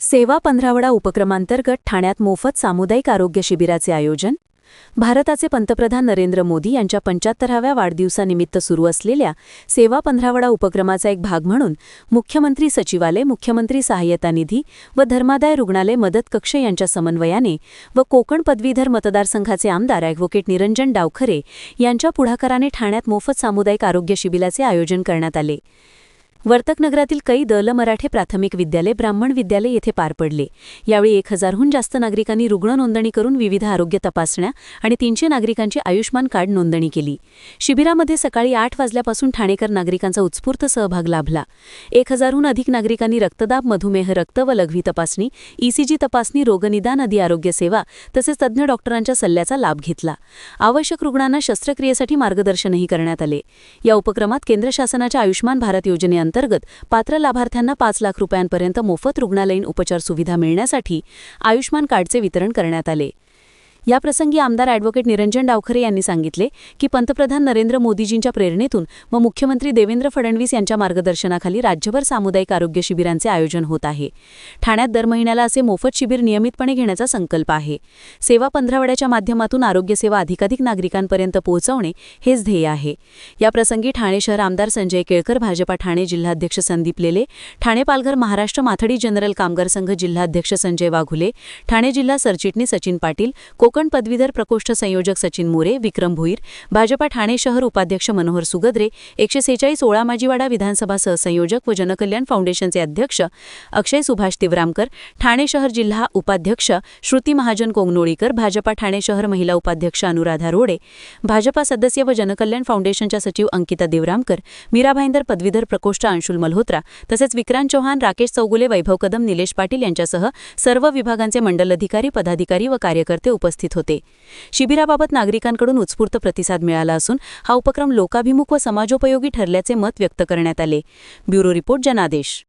सेवा पंधरावडा उपक्रमांतर्गत ठाण्यात मोफत सामुदायिक आरोग्य शिबिराचे आयोजन भारताचे पंतप्रधान नरेंद्र मोदी यांच्या पंच्याहत्तराव्या वाढदिवसानिमित्त सुरू असलेल्या सेवा पंधरावडा उपक्रमाचा एक भाग म्हणून मुख्यमंत्री सचिवालय मुख्यमंत्री सहाय्यता निधी व धर्मादाय रुग्णालय मदत कक्ष यांच्या समन्वयाने व कोकण पदवीधर मतदारसंघाचे आमदार ॲडव्होकेट निरंजन डावखरे यांच्या पुढाकाराने ठाण्यात मोफत सामुदायिक आरोग्य शिबिराचे आयोजन करण्यात आले. वर्तकनगरातील कई दल मराठे प्राथमिक विद्यालय ब्राह्मण विद्यालय येथे पार पडले. यावेळी एक हजारहून जास्त नागरिकांनी रुग्ण नोंदणी करून विविध आरोग्य तपासण्या आणि तीनशे नागरिकांची आयुष्मान कार्ड नोंदणी केली. शिबिरामध्ये सकाळी आठ वाजल्यापासून ठाणेकर नागरिकांचा उत्स्फूर्त सहभाग लाभला. एक हजारहून अधिक नागरिकांनी रक्तदाब मधुमेह रक्त व लघवी तपासणी ईसीजी तपासणी रोगनिदान आदी आरोग्य सेवा तसेच तज्ज्ञ डॉक्टरांच्या सल्ल्याचा लाभ घेतला. आवश्यक रुग्णांना शस्त्रक्रियेसाठी मार्गदर्शनही करण्यात आले. या उपक्रमात केंद्र शासनाच्या आयुष्मान भारत योजनेअंतर्गत पात्र लाभार्थ्यांना पाच लाख रुपयांपर्यंत मोफत रुग्णालयीन उपचार सुविधा मिळण्यासाठी आयुष्मान कार्डचे वितरण करण्यात आले. याप्रसंगी आमदार ॲडव्होकेट निरंजन डावखरे यांनी सांगितले की पंतप्रधान नरेंद्र मोदीजींच्या प्रेरणेतून व मुख्यमंत्री देवेंद्र फडणवीस यांच्या मार्गदर्शनाखाली राज्यभर सामुदायिक आरोग्य शिबिरांचे आयोजन होत आहे. ठाण्यात दर महिन्याला असे मोफत शिबिर नियमितपणे घेण्याचा संकल्प आहे. सेवा पंधरावड्याच्या माध्यमातून आरोग्यसेवा अधिकाधिक नागरिकांपर्यंत पोहोचवणे हेच ध्येय आहे. याप्रसंगी ठाणे शहर आमदार संजय केळकर भाजपा ठाणे जिल्हाध्यक्ष संदीप लेले ठाणे पालघर महाराष्ट्र माथडी जनरल कामगार संघ जिल्हाध्यक्ष संजय वाघुले ठाणे जिल्हा सरचिटणीस सचिन पाटील कोकण पदवीधर प्रकोष्ठ संयोजक सचिन मोरे विक्रम भुईर भाजपा ठाणे शहर उपाध्यक्ष मनोहर सुगद्रे एकशे सेहेचाळीस ओळा माजीवाडा विधानसभा सहसंयोजक व जनकल्याण फाउंडेशनचे अध्यक्ष अक्षय सुभाष तिवरामकर ठाणे शहर जिल्हा उपाध्यक्ष श्रुती महाजन कोंगनोळीकर भाजपा ठाणे शहर महिला उपाध्यक्ष अनुराधा रोडे भाजपा सदस्य व जनकल्याण फाउंडेशनच्या सचिव अंकिता देवरामकर मीरा भाईंदर पदवीधर प्रकोष्ठ अंशुल मल्होत्रा तसेच विक्रांत चौहान राकेश चौगुले वैभव कदम निलेश पाटील यांच्यासह सर्व विभागांचे मंडल अधिकारी पदाधिकारी व कार्यकर्ते उपस्थित उपस्थित होते. शिबिराबाबत नागरिकांकडून उत्स्फूर्त प्रतिसाद मिळाला असून हा उपक्रम लोकाभिमुख व समाजोपयोगी ठरल्याचे मत व्यक्त करण्यात आले. ब्युरो रिपोर्ट जनादेश.